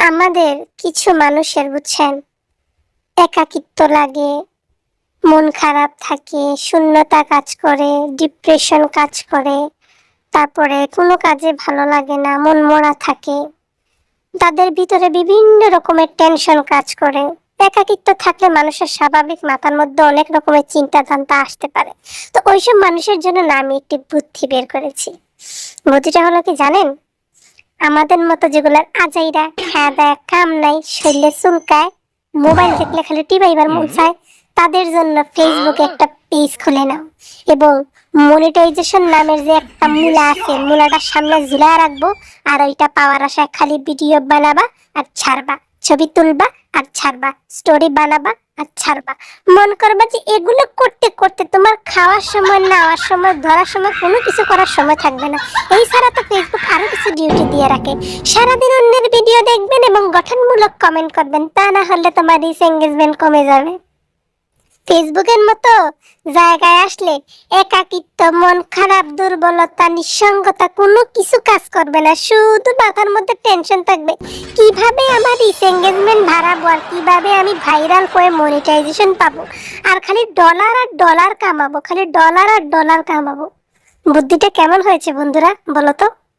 আমাদের কিছু মানুষের, বুঝছেন? একাকিত্ব লাগে, মন খারাপ থাকে, শূন্যতা কাজ করে ডিপ্রেশন কাজ করে, তারপরে কোনো কাজে ভালো লাগে না, মন মরা থাকে। তাদের ভিতরে বিভিন্ন রকমের টেনশন কাজ করে। একাকিত্ব থাকলে মানুষের স্বাভাবিক মাথার মধ্যে অনেক রকমের চিন্তা ধান্তা আসতে পারে। তো ওইসব মানুষের জন্য না আমি একটি বুদ্ধি বের করেছি। বুদ্ধিটা হলো কি জানেন? আমাদের মতো যেগুলার আজাইরা খাওয়া দাওয়া কাম নাই শরীরে চুলকায় মোবাইল দেখলে খালি টিপাইবার মন চায় তাদের জন্য ফেসবুকে একটা পেজ খুলে নাও। এবং মনিটাইজেশন নামের যে একটা মূলা আছে মূলাটার সামনে ঝুলা রাখব আর ওইটা পাওয়ার আশায় খালি ভিডিও বানাবা আর ছাড়বা। ছবি তুলবা আর ছাড়বা স্টোরি বানাবা আর ছাড়বা। মন করবা যে এগুলো করতে করতে তোমার খাওয়ার সময় নেওয়ার সময় ধরার সময় কোনো কিছু করার সময় থাকবে না। এই ছাড়া তো ফেসবুক আরও ডিউটি দিয়ে রাখে। সারাদিন অন্যের ভিডিও দেখবেন এবং গঠনমূলক কমেন্ট করবেন, তা না হলে তোমার রিচ এঙ্গেজমেন্ট কমে যাবে। ফেসবুকের মতো জায়গায় আসলে একাকিত্ব, মন খারাপ, দুর্বলতা, নিঃসঙ্গতা কোনো কিছু কাজ করবে না, শুধু মাথার মধ্যে টেনশন থাকবে। কীভাবে আমার রিচ এঙ্গেজমেন্ট বাড়াবো আর কীভাবে আমি ভাইরাল হয়ে মনিটাইজেশন পাবো? আর খালি ডলার আর ডলার কামাবো, খালি ডলার আর ডলার কামাবো। বুদ্ধিটা কেমন হয়েছে বন্ধুরা, বলো তো?